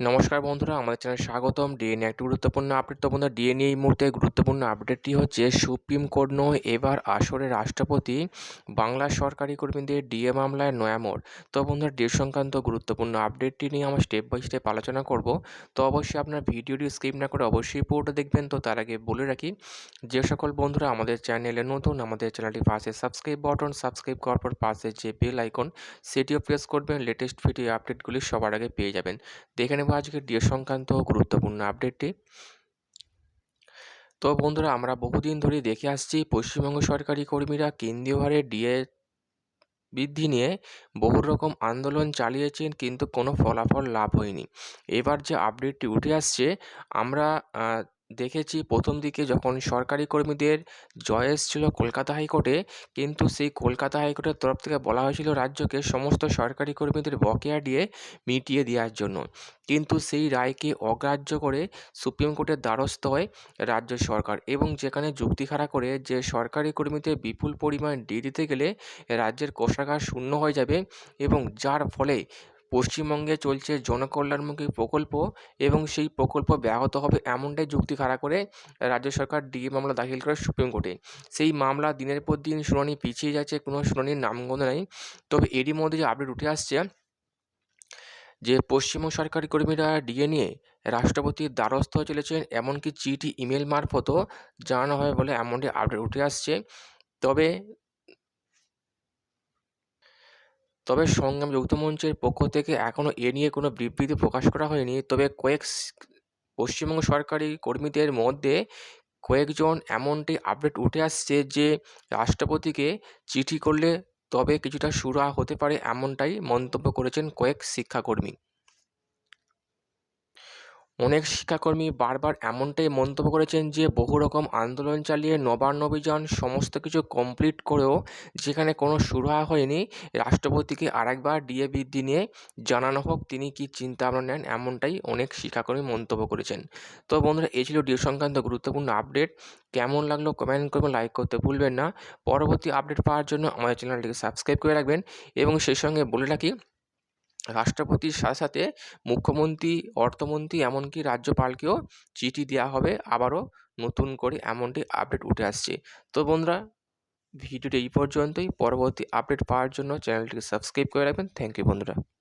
নমস্কার বন্ধুরা, আমাদের চ্যানেল স্বাগতম। ডিএনএ একটি গুরুত্বপূর্ণ আপডেট। তো বন্ধুরা ডিএনএ এই মুহূর্তে গুরুত্বপূর্ণ আপডেটটি হচ্ছে সুপ্রিম কোর্ট নয়, এবার আসরে রাষ্ট্রপতি বাংলা সরকারি কর্মীদের ডিএ মামলায় নয়ামোড় তো বন্ধুরা ডিএ সংক্রান্ত গুরুত্বপূর্ণ আপডেটটি নিয়ে আমরা স্টেপ বাই স্টেপ আলোচনা করব। তো অবশ্যই আপনার ভিডিওটি স্কিপ না করে অবশ্যই পুরোটা দেখবেন। তো তার আগে বলে রাখি, যে সকল বন্ধুরা আমাদের চ্যানেলে নতুন, আমাদের চ্যানেলটি পাশে সাবস্ক্রাইব বটন সাবস্ক্রাইব করার পর পাশে যে বেল আইকন সেটিও প্রেস করবেন। লেটেস্ট ভিডিও আপডেটগুলি সবার আগে পেয়ে যাবেন। দেখে নেব আজকে ডিএ সংক্রান্ত গুরুত্বপূর্ণ আপডেটটি তো বন্ধুরা, আমরা বহুদিন ধরে দেখে আসছি, পশ্চিমবঙ্গ সরকারি কর্মীরা কেন্দ্রীয় হারে ডিএ বৃদ্ধি নিয়ে বহু রকম আন্দোলন চালিয়েছেন, কিন্তু কোনো ফলাফল লাভ হয়নি। এবার যে আপডেটটি উঠে আসছে, আমরা দেখেছি প্রথম দিকে যখন সরকারি কর্মীদের জয় এসেছিল কলকাতা হাইকোর্টে, কিন্তু সেই কলকাতা হাইকোর্টের তরফ থেকে বলা হয়েছিল রাজ্যকে সমস্ত সরকারি কর্মীদের বকেয়া দিয়ে মিটিয়ে দেওয়ার জন্য। কিন্তু সেই রায়কে অগ্রাহ্য করে সুপ্রিম কোর্টের দ্বারস্থ হয় রাজ্য সরকার এবং যেখানে যুক্তি খাড়া করে যে সরকারি কর্মীদের বিপুল পরিমাণ ডিএ দিতে গেলে রাজ্যের কোষাগার শূন্য হয়ে যাবে এবং যার ফলে পশ্চিমবঙ্গে চলছে জনকল্যাণমুখী প্রকল্প এবং সেই প্রকল্প ব্যাহত হবে এমনটাই যুক্তি খাড়া করে রাজ্য সরকার ডিএ মামলা দাখিল করে সুপ্রিম কোর্টে। সেই মামলা দিনের পর দিন শুনানি পিছিয়ে যাচ্ছে, কোনো শুনানির নামগন্ধ নেই। তবে এরই মধ্যে যে আপডেট উঠে আসছে, যে পশ্চিমবঙ্গ সরকারি কর্মীরা ডিএ নিয়ে রাষ্ট্রপতির দ্বারস্থ হয়ে চলেছেন, এমনকি চিঠি, ইমেল মারফতও জানানো হয় বলে এমনটি আপডেট উঠে আসছে। তবে তবে সংগ্রাম যৌথ মঞ্চের পক্ষ থেকে এখনও এ নিয়ে কোনো বিবৃতি প্রকাশ করা হয়নি। তবে কয়েক পশ্চিমবঙ্গ সরকারি কর্মীদের মধ্যে কয়েকজন এমনটি আপডেট উঠে আসছে যে রাষ্ট্রপতিকে চিঠি করলে তবে কিছুটা সুরা হতে পারে এমনটাই মন্তব্য করেছেন কয়েক শিক্ষাকর্মী। অনেক শিক্ষাকর্মী বারবার এমনটাই মন্তব্য করেছেন যে, বহু রকম আন্দোলন চালিয়ে নবান্ন অভিযান সমস্ত কিছু কমপ্লিট করেও যেখানে কোনো সুরাহা হয়নি, রাষ্ট্রপতিকে আরেকবার ডিএ বৃদ্ধি নিয়ে জানানো হোক তিনি কী চিন্তা ভাবনা নেন এমনটাই অনেক শিক্ষাকর্মী মন্তব্য করেছেন। তো বন্ধুরা, এই ছিল ডিও সংক্রান্ত গুরুত্বপূর্ণ আপডেট কেমন লাগল কমেন্ট করবেন লাইক করতে ভুলবেন না। পরবর্তী আপডেট পাওয়ার জন্য আমাদের চ্যানেলটিকে সাবস্ক্রাইব করে রাখবেন এবং সেই সঙ্গে বলে রাখি রাষ্ট্রপতির সাথে সাথে মুখ্যমন্ত্রী, অর্থমন্ত্রী এমনকি রাজ্যপালকেও চিঠি দেওয়া হবে। আবারও নতুন করে এমনটি আপডেট উঠে আসছে। তো বন্ধুরা, ভিডিওটি এই পর্যন্তই। পরবর্তী আপডেট পাওয়ার জন্য চ্যানেলটিকে সাবস্ক্রাইব করে রাখবেন। থ্যাংক ইউ বন্ধুরা।